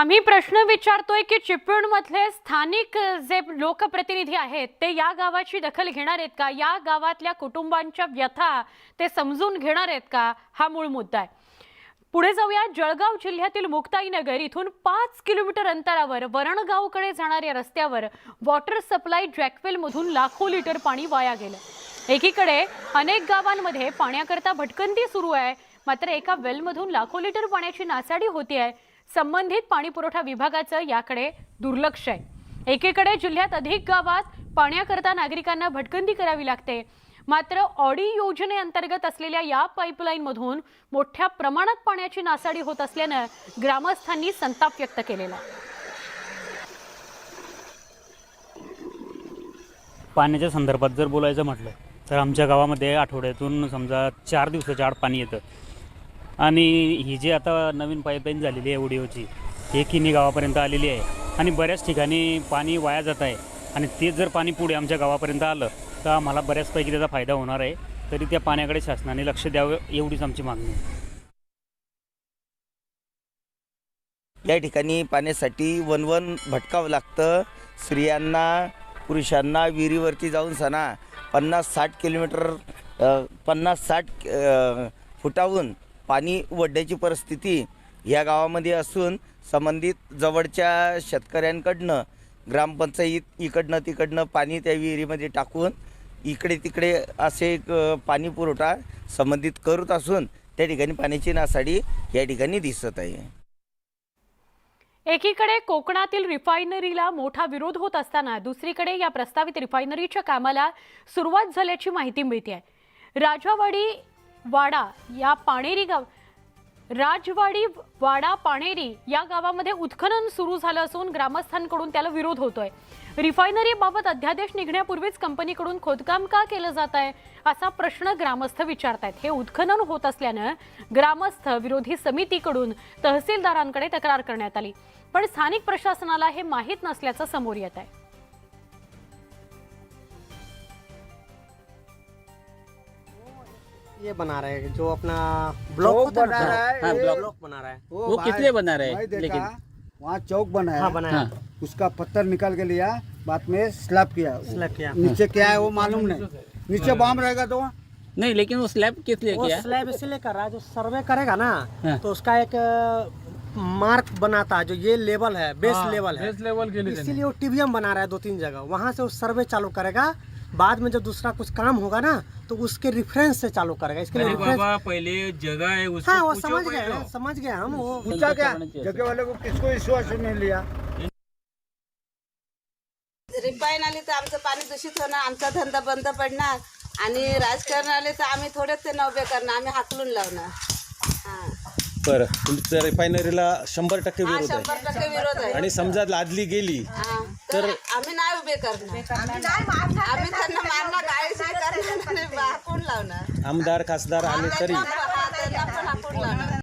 आम्ही प्रश्न विचारतोय की चिपळूणमधले स्थानिक जे लोकप्रतिनिधी आहेत ते या गावाची दखल घेणार आहेत का? या गावातल्या कुटुंबांच्या व्यथा ते समजून घेणार आहेत का? हा मूळ मुद्दा आहे. पुढे जाऊया जळगाव जिल्ह्यातील मुक्ताईनगर इथून पाच किलोमीटर अंतरावर वरणगावकडे जाणाऱ्या रस्त्यावर वॉटर सप्लाय जॅकवेलमधून लाखो लिटर पाणी वाया गेलं. एकीकडे अनेक गावांमध्ये पाण्याकरता भटकंती सुरू आहे मात्र एका वेलमधून लाखो लिटर पाण्याची नासाडी होती आहे संबंधित पाणी पुरवठा विभागाचं याकडे दुर्लक्ष आहे. एकीकडे जिल्ह्यात अधिक गावात पाण्याकरता नागरिकांना भटकंती करावी लागते. मात्र ऑडी योजनेअंतर्गत असलेल्या या पाईपलाईनमधून मोठ्या प्रमाणात पाण्याची नासाडी होत असल्यानं ग्रामस्थांनी संताप व्यक्त केलेला पाण्याच्या संदर्भात जर बोलायचं म्हटलं तर आमच्या गावामध्ये आठवड्यातून समजा चार दिवसाच्या आड पाणी येतं. आणि ही जी आता नवीन पाईपलाईन झालेली आहे ओडिओची हे किनी गावापर्यंत आलेली आहे. आणि बऱ्याच ठिकाणी पाणी वाया जात आहे. आणि तेच जर पाणी पुढे आमच्या गावापर्यंत आलं तर आम्हाला बऱ्याचपैकी त्याचा फायदा होणार आहे. तरी त्या पाण्याकडे शासनाने लक्ष द्यावं एवढीच आमची मागणी या ठिकाणी पाण्यासाठी वनवन भटकावं लागतं. स्त्रियांना पुरुषांना विहिरीवरती जाऊन सणा पन्नास साठ किलोमीटर पन्नास साठ फुटाहून पाणी वडण्याची परिस्थिती या गावामध्ये असून संबंधित जवळच्या शेतकऱ्यांकडनं ग्रामपंचायत इकडनं तिकडनं पाणी त्या विहिरीमध्ये टाकून इकडे तिकडे असे एक, पाणी पुरवठा संबंधित करत असून त्या ठिकाणी पाण्याची नासाडी या ठिकाणी दिसत आहे. एकीकडे कोकणातील रिफायनरीला मोठा विरोध होत असताना दुसरीकडे या प्रस्तावित रिफायनरीच्या कामाला सुरुवात झाल्याची माहिती मिळते आहे राजावाडी वाडा या पाणेरी गाव राजवाडी वाडा पाणेरी या गावामध्ये उत्खनन सुरू झालं असून ग्रामस्थांकडून त्याला विरोध होतोय. रिफायनरीबाबत अध्यादेश निघण्यापूर्वीच कंपनीकडून खोदकाम का केलं जात आहे असा प्रश्न ग्रामस्थ विचारतायत. हे उत्खनन होत असल्यानं ग्रामस्थ विरोधी समितीकडून तहसीलदारांकडे तक्रार करण्यात आली. पण स्थानिक प्रशासनाला हे माहीत नसल्याचं समोर येत आहे. ये बना रहे हैं जो अपना ब्लॉक है बना रहा है, हाँ, ब्लॉक। बना रहा है। वो किस लिए बना रहे हैं? लेकिन- वहाँ चौक बनाया हाँ। बनाया हाँ। उसका पत्थर निकाल के लिया बाद में स्लैब किया। Slab KIA. नीचे क्या है वो मालूम नहीं। नीचे बम रहेगा तो नहीं लेकिन वो स्लैब किस लिए किया? स्लैब इसलिए कर रहा है जो सर्वे करेगा ना हाँ। तो उसका एक मार्क बनाता है जो ये लेवल है बेस लेवल है। बेस लेवल के लिए इसीलिए वो टीबीएम बना रहा है दो तीन जगह। वहाँ से वो सर्वे चालू करेगा बाद में जब दूसरा कुछ काम होगा ना तो उसके रेफरेंस से चालू करेगा। इसके लिए बाबा पहले जगह है उसको हाँ वो पूछो समझ। गए समझ गए हम वो पूछा क्या। जगह वाले को किसको विश्वास नहीं लिया? रिफाईन आली तर आमचं पाणी दूषित होणार आमचा धंदा बंद पडणार आणि राजकारण आले तर आम्ही थोडेच ते नव्हे करणार आम्ही हाकलून लावणार. हा. बरं तुमच्या रिफायनरीला शंभर टक्के विरोध शंभर आहे टक्के विरोध आहे. आणि समजा लादली गेली हा, तर आम्ही आम्ही करणार. आम्ही त्यांना मारणार करणार आमदार खासदार आले तरी. आपण लावणार.